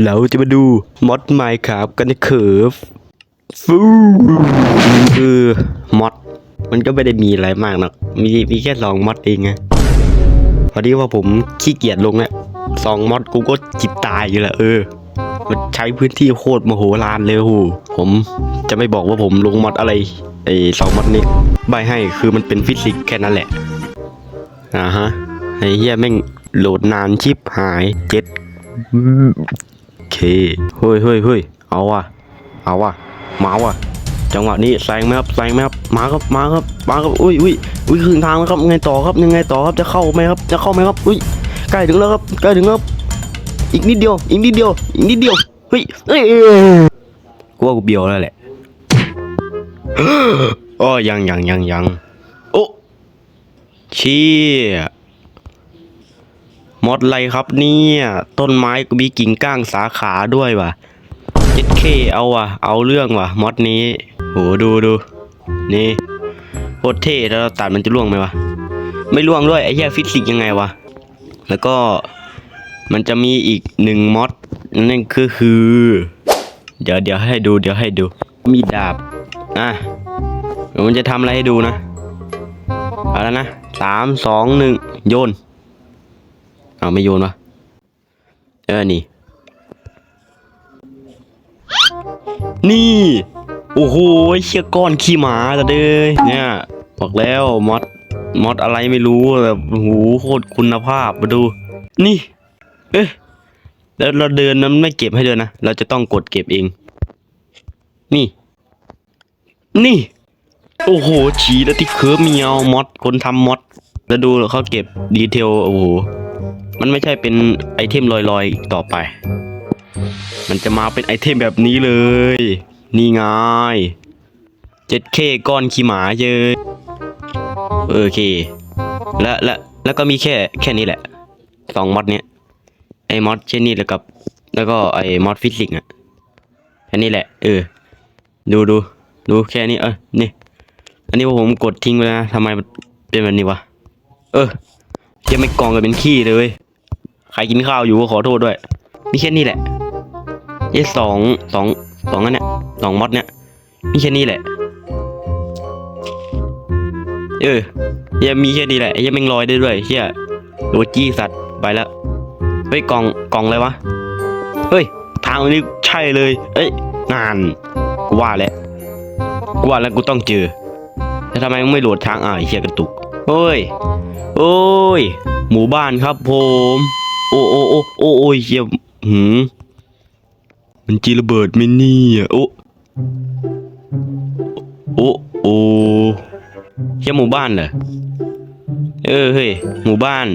เราจะมาดูมอดไมค์ครับกันนะครับฟูคือมอดมันก็ไม่ได้มีอะไรมากหรอกมีมีแค่สองมอดเองไงพอดีว่าผมขี้เกียจลงแล้วสองมอดกูก็จิบตายอยู่แล้วเออ มันใช้พื้นที่โคตรมโหฬารเลยโหผมจะไม่บอกว่าผมลงมอดอะไรไอ้สองมอดนี้ใบให้คือมันเป็นฟิสิกส์แค่นั้นแหละอ่าฮะไอ้เหี้ยแม่งโหลดนานชิบหายเจ็ด เคเฮ้ยเฮ้ยเฮ้ยเอาว่ะ เอาว่ะ มาว่ะ จังหวะนี้แซงไหมครับแซงไหมครับ มาครับ มาครับ มาครับ อุ้ยอุ้ยอุ้ยครึ่งทางแล้วครับยังไงต่อครับ ยังไงต่อครับ จะเข้าไหมครับ จะเข้าไหมครับ อุ้ย ใกล้ถึงแล้วครับ ใกล้ถึงแล้วครับอีกนิดเดียว อีกนิดเดียว อีกนิดเดียว เฮ้ยเอ้ยกูว่ากูเบียวแล้วแหละอ้อยังยังยังยังโอ้เชี่ย มอดอะไรครับเนี่ย ต้นไม้ก็มีกิ่งก้างสาขาด้วยว่ะเจ็ดเคเอาว่ะ เอาเรื่องว่ะ มอดนี้โหดูดูนี่โคตรเท่แล้วเราตัดมันจะล่วงไหมวะ ไม่ล่วงด้วยไอ้แย่ฟิสิกส์ยังไงวะ แล้วก็มันจะมีอีกหนึ่งมอดนั่นก็คือ เดี๋ยวเดี๋ยวให้ดูเดี๋ยวให้ดู มีดาบ อะเดี๋ยวมันจะทำอะไรให้ดูนะ เอาแล้วนะสามสองหนึ่งโยน เอาไม่โยนวะเออนี่ นี่ โอ้โหเชี่ยก้อนขี้หมาจะเด้ยเนี่ยบอกแล้วมอดมอดอะไรไม่รู้แบบโอ้โหโคตรคุณภาพมาดู นี่ เอ๊ะแล้วเราเดินนั้นไม่เก็บให้เดินนะ เราจะต้องกดเก็บเอง นี่ นี่ โอ้โหฉีแล้วที่เคิร์ฟเมียวมอดคนทำมอดแล้วดูเขาเก็บดีเทลโอ้โห มันไม่ใช่เป็นไอเทมลอยๆอีกต่อไป มันจะมาเป็นไอเทมแบบนี้เลย นี่ไง 7K ก้อนขี้หมาเยอะโอเค และและแล้วก็มีแค่แค่นี้แหละสองมอดเนี้ยไอมอดเช่นนี้แล้วกับ แล้วก็ไอมอดฟิสิกส์อะแค่นี้แหละ เออ ดูดูดูแค่นี้เออนี่ อันนี้ผมกดทิ้งไปแล้วนะทำไมเป็นแบบนี้วะ เออยังไม่กองกันเป็นขี้เลย ใครกินข้าวอยู่ก็ขอโทษด้วยมีแค่นี้แหละเอ้สองสองสองอันเนี้ยสองมอดเนี้ยมีแค่นี้แหละ เออยังมีแค่นี้แหละยังแม่งลอยได้ด้วยเฮียโดจี้สัตว์ไปแล้วเฮ้ยกล่องกล่องอะไรวะเฮ้ยทางนี้ใช่เลย เอ้ยนานกูว่าแหล้วกูว่าแล้วกูต้องเจอแล้วทำไมมึงไม่โหลดทางอะเฮียกระตุกเฮ้ยโอ้ยหมู่บ้านครับผม โอ้โอ้โอ้โอ้โอ้ยเฮียหืมมันจีระเบิดไม่นี่ยโอ้โอ้โอ้เฮียหมู่บ้านเหรอเออเฮ้ยหมู่บ้าน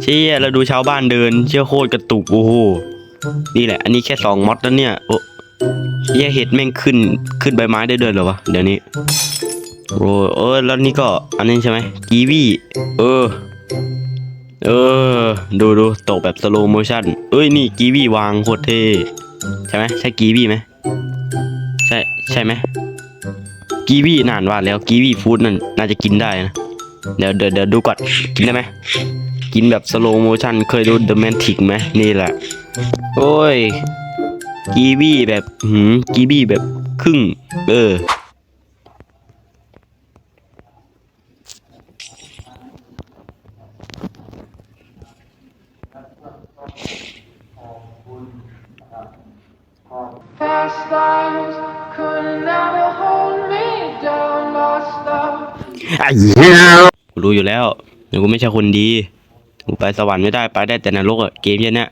เชี่ยเราดูชาวบ้านเดิน เชี่ยโคตรกระตุกโอ้โหนี่แหละ อันนี้แค่สองมอดแล้วเนี่ยโอ้เฮียเห็ดแม่งขึ้นขึ้นใบไม้ได้ด้วยเหรอวะเดี๋ยวนี้โอ้เออแล้วนี่ก็อันนี้ใช่ไหมกีวีเออ เออ ดูดูตกแบบสโลโมชั่น เอ้ยนี่กีวีวางโคตรเท่ใช่ไหมใช่กีวีไหมใช่ใช่ไหมกีวีนานว่าแล้วกีวีฟู้ดนั่นน่าจะกินได้นะเดี๋ยวเดี๋ยวเดี๋ยวดูก่อนกินได้ไหมกินแบบสโลโมชั่นเคยดูเดอะแมนทิกไหมนี่แหละ โอ้ยกีวีแบบหืมกีวีแบบครึ่ง เออ ไอ้เหี้ยกูรู้อยู่แล้วเดี๋ยวกูไม่ใช่คนดี กูไปสวรรค์ไม่ได้ไปได้แต่นรกอะเกมเนี้ยเนี้ย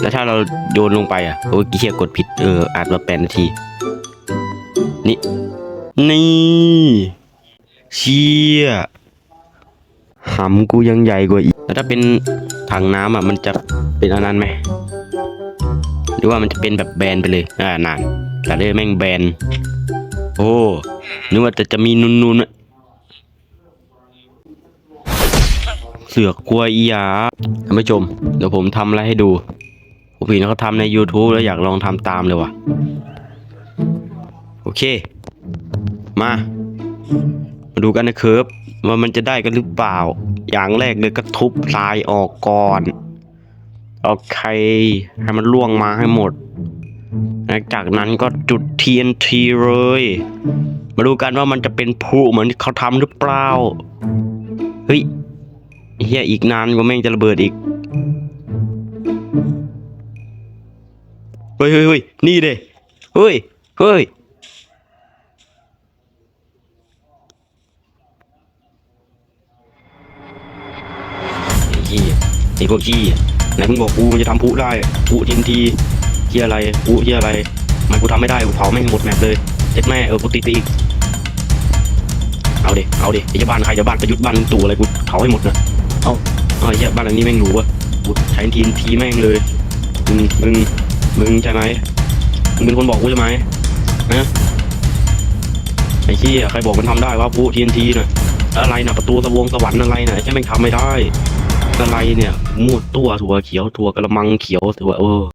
แล้วถ้าเราโยนลงไปอะโอ้ยเกียกดผิดเอออาจมาแปดนาที นี่ นี่เชี่ยหำกูยังใหญ่กว่าอีก แล้วถ้าเป็นถังน้ำอะมันจะเป็นอันนั้นไหม รือว่ามันจะเป็นแบบแบนไปเลย อ่านานแต่เลยแม่งแบน โอ้นึกว่าแต่จะมีนุนๆอะเสือกกลัวอีหยาท่านผู้ชม เดี๋ยวผมทำอะไรให้ดู ผมเห็นเขาทำใน YouTube แล้วอยากลองทำตามเลยว่ะ โอเค มา มาดูกันนะครับว่ามันจะได้กันหรือเปล่า อย่างแรกเลยก็ทุบทรายออกก่อน โอเค ให้มันล่วงมาให้หมด จากนั้นก็จุด TNT เลย มาดูกันว่ามันจะเป็นพลุเหมือนที่เขาทำหรือเปล่า เฮ้ยเฮียอีกนานกว่าแม่งจะระเบิดอีก เฮ้ยเฮ้ยเฮ้ยนี่เด้เฮ้ยเฮ้ยไอ้เกียไอ้พวกขี้ ไหนมึงบอกกูมันจะทำพลุได้พลุทินทีเหี้ยอะไรพลุเหี้ยอะไร มันกูทำไม่ได้กูเผาแม่หมดแมปเลยเจ็ดแม่เออกูตีตีอีกเอาดิเอาดิไอ้เจ้าบ้านใครจะบ้านประยุทธ์บ้านตู่อะไรกูเผาให้หมดนะเอาเอาไอ้เหี้ยบ้านหลังนี้แม่งหรูวะกูใช้ทีนทีแม่งเลยมึงมึงมึงใช่ไหมมึงเป็นคนบอกกูใช่ไหมนะไอ้ขี้ยใครบอกมันทำได้ว่าพลุทีนทีน่ะอะไรน่ะประตูสวงสวรรค์อะไรน่ะใช่แม่งทำไม่ได้ อะไรเนี่ยมูดตัวถั่วเขียวถั่วกระมังเขียวถั่วเออ